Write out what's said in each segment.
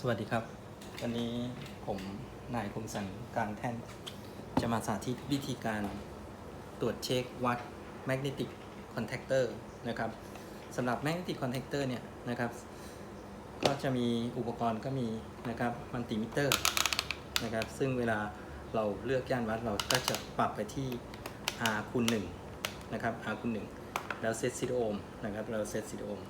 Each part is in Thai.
สวัสดีครับ วันนี้ผมนายคมสันกลางแท่น จะมาสาธิตวิธีการตรวจเช็ควัด magnetic contactor นะครับสำหรับ magnetic contactor เนี่ยนะครับ ก็จะมีอุปกรณ์ก็มีนะครับมัลติมิเตอร์นะครับ ซึ่งเวลาเราเลือกย่านวัดเราก็จะปรับไปที่ R คูณ1นะครับ R คูณ1แล้วเซตซิโอห์มนะครับเราเซตซิโอห์ม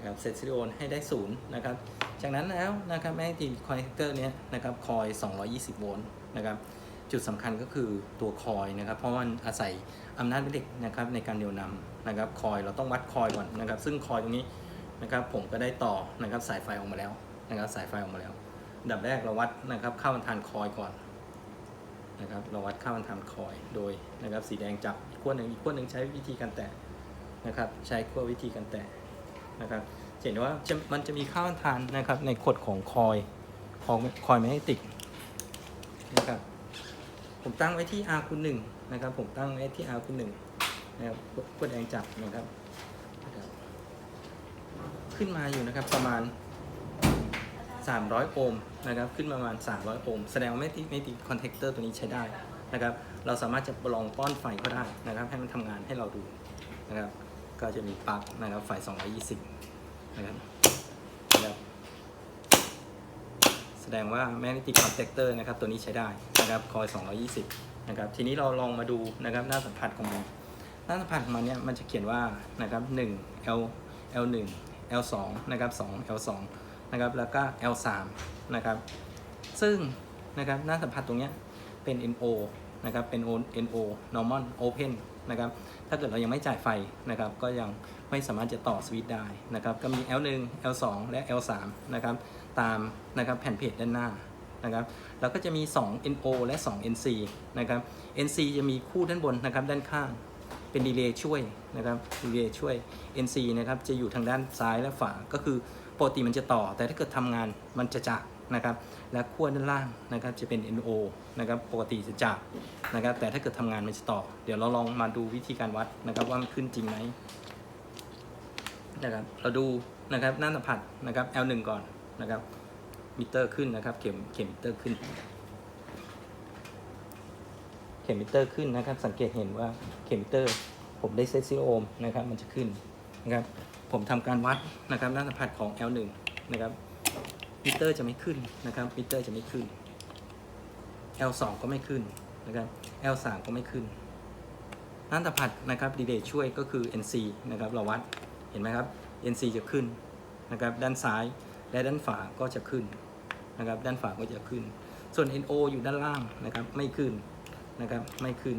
นะครับเซตซิลิโอนให้ได้ศูนย์นะครับจากนั้นแล้วนะครับแม่ตีคอนเนคเตอร์เนี้ยนะครับคอย 220 โวลต์นะครับจุดสำคัญก็คือตัวคอยนะครับ เพราะมันอาศัยอำนาจแม่เหล็กนะครับในการเดียวนำนะครับคอยเราต้องวัดคอยก่อนนะครับ ซึ่งคอยตรงนี้นะครับผมก็ได้ต่อนะครับสายไฟออกมาแล้วนะครับสายไฟออกมาแล้วดับแรกเราวัดนะครับค่าบรรทานคอยก่อนนะครับเราวัดค่าบรรทานคอยโดยนะครับสีแดงจับอีกขั้วหนึ่งอีกขั้วหนึ่งใช้วิธีการแตะนะครับใช้ขั้ววิธีการแตะ นะครับเห็นว่ามันจะมีค่าบรรทานนะครับในขดของคอยของคอยแมกเนติกนะครับผมตั้งไว้ที่ R คูณหนึ่งนะครับผมตั้งไว้ที่ R คูณหนึ่งนะครับกดแดงจับนะครับ ขึ้นมาอยู่นะครับประมาณ 300 โอห์มนะครับขึ้นมาประมาณ 300 โอห์มแสดงว่าไม่ติดไม่ติดคอนแทคเตอร์ตัวนี้ใช้ได้นะครับเราสามารถจะลองป้อนไฟก็ได้นะครับ ให้มันทำงานให้เราดูนะครับ ก็จะมีปลั๊กนะครับไฟ220 นะครับนะครับ แสดงว่า magnetic contactor นะครับ ตัวนี้ใช้ได้นะครับคอย 220 นะครับ ทีนี้เราลองมาดูนะครับหน้าสัมผัสของมัน หน้าสัมผัสของมันเนี่ยมันจะเขียนว่านะครับ1 L L1 L2 นะครับ2 L2 นะครับแล้วก็ L3 นะครับ ซึ่งนะครับหน้าสัมผัสตรงเนี้ยเป็น NO นะครับเป็น NO normal open นะครับ ถ้าเกิดเรายังไม่จ่ายไฟนะครับ ก็ยังไม่สามารถจะต่อสวิตช์ได้นะครับ ก็มี L1 L2 และ L3 นะครับ ตามนะครับแผ่นเพจด้านหน้านะครับ แล้วก็จะมี 2 NO และ 2 NC นะครับ NC จะมีคู่ด้านบนนะครับด้านข้างเป็นดีเลย์ช่วยนะครับดีเลย์ช่วย NC นะครับจะอยู่ทางด้านซ้ายและฝาก็คือปกติมันจะต่อ แต่ถ้าเกิดทำงานมันจะจาก นะครับและขั้วด้านล่างนะครับจะเป็น NO นะครับปกติจะจากนะครับแต่ถ้าเกิดทำงานมันจะต่อ เดี๋ยวเราลองมาดูวิธีการวัดนะครับว่ามันขึ้นจริงไหมนะครับเราดูนะครับหน้าสัมผัสนะครับ L1 ก่อนนะครับมิเตอร์ขึ้นนะครับเข็มเข็มมิเตอร์ขึ้น เข็มมิเตอร์ขึ้นนะครับ สังเกตเห็นว่าเข็มมิเตอร์ ผมได้เซตซิโอห์มนะครับมันจะขึ้นนะครับผมทำการวัดนะครับหน้าสัมผัสของ L1 นะครับ มิเตอร์จะไม่ขึ้นนะครับมิเตอร์จะไม่ขึ้น L2 ก็ไม่ขึ้นนะครับ L3 ก็ไม่ขึ้นน้าสัมผัสนะครับดีเดย์ช่วยก็คือ NC นะครับเราวัดเห็นไหมครับ NC จะขึ้นนะครับด้านซ้ายและด้านฝาก็จะขึ้นนะครับด้านฝาก็จะขึ้น ส่วน NO อยู่ด้านล่างนะครับไม่ขึ้นนะครับไม่ขึ้น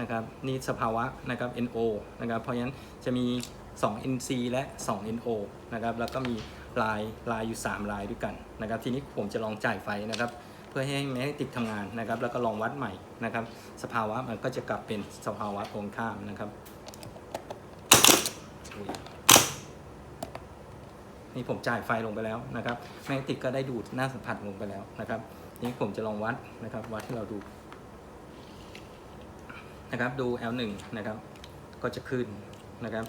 นะครับนี่สภาวะนะครับ NO นะครับเพราะฉะนั้นจะมี 2 NC และ 2 NO นะครับแล้วก็มี ลายลายอยู่ 3 ลายด้วยกันนะครับ ทีนี้ผมจะลองจ่ายไฟนะครับ เพื่อให้แมกเนติกทำงานนะครับ แล้วก็ลองวัดใหม่นะครับ สภาวะมันก็จะกลับเป็นสภาวะตรงข้ามนะครับนี่ผมจ่ายไฟลงไปแล้วนะครับ แมกติกก็ได้ดูดหน้าสัมผัสลงไปแล้วนะครับ นี้ผมจะลองวัดนะครับ วัดให้เราดูนะครับ ดู L1 นะครับ ก็จะขึ้นนะครับ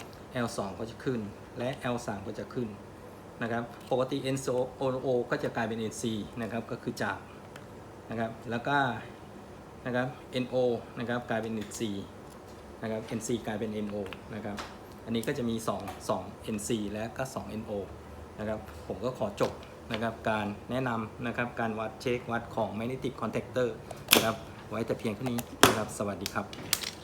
L2 ก็จะขึ้น และ L3 ก็จะขึ้น นะครับปกติ NO O ก็จะกลายเป็น NC นะครับก็คือจากนะครับแล้วก็นะครับ NO นะครับกลายเป็น NC นะครับ NC กลายเป็น NO นะครับอันนี้ก็จะมี 2 2 NC และก็ 2 NO นะครับผมก็ขอจบนะครับการแนะนำนะครับการวัดเช็ควัดของ magnetic contactor นะครับไว้แต่เพียงเท่านี้นะครับสวัสดีครับ